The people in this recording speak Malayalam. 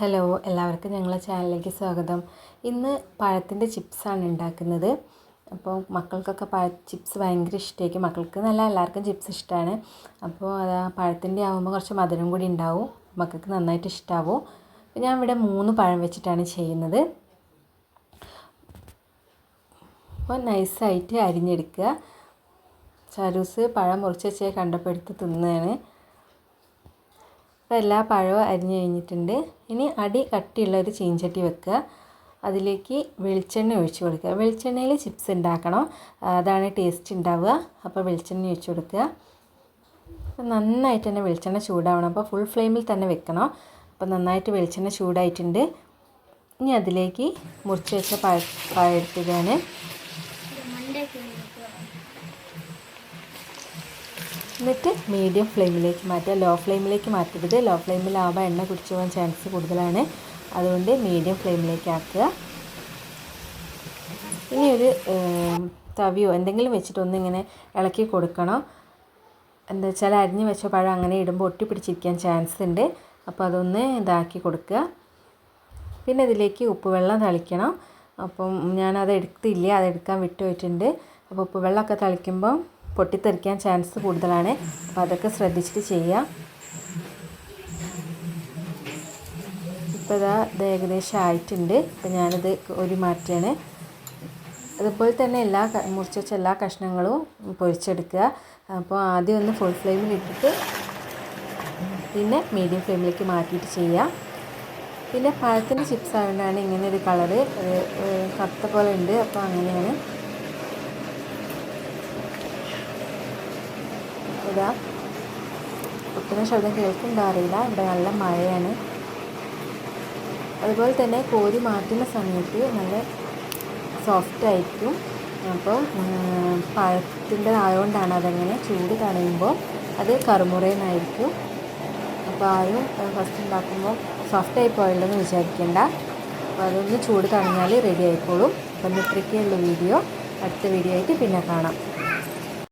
ഹലോ എല്ലാവർക്കും ഞങ്ങളെ ചാനലിലേക്ക് സ്വാഗതം. ഇന്ന് പഴത്തിന്റെ ചിപ്സാണ് ഉണ്ടാക്കുന്നത്. അപ്പോൾ മക്കൾക്കൊക്കെ പഴ ചിപ്സ് ഭയങ്കര ഇഷ്ടമായിരിക്കും. മക്കൾക്ക് നല്ല എല്ലാവർക്കും ചിപ്സ് ഇഷ്ടമാണ്. അപ്പോൾ അത് പഴത്തിന്റെ ആകുമ്പോൾ കുറച്ച് മധുരം കൂടി ഉണ്ടാവും. മക്കൾക്ക് നന്നായിട്ട് ഇഷ്ടമാവും ഞാൻ ഇവിടെ മൂന്ന് പഴം വെച്ചിട്ടാണ് ചെയ്യുന്നത്. അപ്പോൾ നൈസായിട്ട് അരിഞ്ഞെടുക്കുക. ചരൂസ് പഴം മുറിച്ച് വെച്ചാൽ കണ്ടപ്പോൾ എടുത്ത് തിന്നുകയാണ് അപ്പോൾ എല്ലാ പഴവും അരിഞ്ഞു കഴിഞ്ഞിട്ടുണ്ട്. ഇനി അടി കട്ടിയുള്ള ഒരു ചീഞ്ചട്ടി വെക്കുക. അതിലേക്ക് വെളിച്ചെണ്ണ ഒഴിച്ച് കൊടുക്കുക. വെളിച്ചെണ്ണയിൽ ചിപ്സ് ഉണ്ടാക്കണം. അതാണ് ടേസ്റ്റ് ഉണ്ടാവുക. അപ്പോൾ വെളിച്ചെണ്ണ ഒഴിച്ച് കൊടുക്കുക. നന്നായിട്ട് തന്നെ വെളിച്ചെണ്ണ ചൂടാവണം. അപ്പോൾ ഫുൾ ഫ്ലെയിമിൽ തന്നെ വെക്കണം. അപ്പോൾ നന്നായിട്ട് വെളിച്ചെണ്ണ ചൂടായിട്ടുണ്ട്. ഇനി അതിലേക്ക് മുറിച്ച് വെച്ച പഴ പഴം എടുക്കുകയാണ്. എന്നിട്ട് മീഡിയം ഫ്ലെയിമിലേക്ക് മാറ്റുക. ലോ ഫ്ലെയിമിലേക്ക് മാറ്റരുത്. ലോ ഫ്ലെയിമിൽ ഫ്ലെയിമിലാവുമ്പോൾ എണ്ണ കുടിച്ചു പോകാൻ ചാൻസ് കൂടുതലാണ്. അതുകൊണ്ട് മീഡിയം ഫ്ലെയിമിലേക്ക് ആക്കുക. ഇനി ഒരു തവിയോ എന്തെങ്കിലും വെച്ചിട്ട് ഒന്നിങ്ങനെ ഇളക്കി കൊടുക്കണം. എന്താ വെച്ചാൽ അരിഞ്ഞ് വെച്ച പഴം അങ്ങനെ ഇടുമ്പോൾ ഒട്ടി പിടിച്ചിരിക്കാൻ ചാൻസ് ഉണ്ട്. അപ്പോൾ അതൊന്ന് ഇതാക്കി കൊടുക്കുക. പിന്നെ ഇതിലേക്ക് ഉപ്പ് വെള്ളം തളിക്കണം. അപ്പം ഞാനത് എടുത്തില്ല. അത് എടുക്കാൻ വിട്ടുപോയിട്ടുണ്ട്. അപ്പോൾ ഉപ്പുവെള്ളമൊക്കെ തളിക്കുമ്പം പൊട്ടിത്തെറിക്കാൻ ചാൻസ് കൂടുതലാണ്. അപ്പോൾ അതൊക്കെ ശ്രദ്ധിച്ചിട്ട് ചെയ്യുക ഇപ്പോൾ ഇതാ ഇത് ഏകദേശം ആയിട്ടുണ്ട്. അപ്പോൾ ഞാനിത് ഒരു മാറ്റാണ് അതുപോലെ തന്നെ എല്ലാ മുറിച്ച് വെച്ച എല്ലാ കഷ്ണങ്ങളും പൊരിച്ചെടുക്കുക. അപ്പോൾ ആദ്യം ഒന്ന് ഫുൾ ഫ്ലെയിമിൽ ഇട്ടിട്ട് പിന്നെ മീഡിയം ഫ്ലെയിമിലേക്ക് മാറ്റിയിട്ട് ചെയ്യുക പിന്നെ പഴത്തിന്റെ ചിപ്സ് ആയതുകൊണ്ടാണ് ഇങ്ങനെ ഒരു കളറ് കറുത്ത പോലെ ഉണ്ട്. അപ്പോൾ അങ്ങനെയാണ്. ഇതാ. കുത്തുന്ന ശബ്ദം കേൾക്കുന്നുണ്ടോ ഇവിടെ നല്ല മഴയാണ്. അതുപോലെ തന്നെ കോരി മാറ്റുന്ന സമയത്ത് നല്ല സോഫ്റ്റ് ആയിരിക്കും. അപ്പോൾ പഴത്തിന്റെ ആയതുകൊണ്ടാണ് അതങ്ങനെ ചൂട് തടയുമ്പോൾ അത് കറുമുറയെന്നായിരിക്കും. അപ്പോൾ ആരും ഫസ്റ്റ് ഉണ്ടാക്കുമ്പോൾ സോഫ്റ്റ് ആയി പോയല്ലെന്ന് വിചാരിക്കേണ്ട. അപ്പോൾ അതൊന്ന് ചൂട് തടഞ്ഞാൽ റെഡി ആയിക്കോളും. അപ്പം ഇത്രയ്ക്കുള്ള വീഡിയോ. അടുത്ത വീഡിയോ ആയിട്ട് പിന്നെ കാണാം.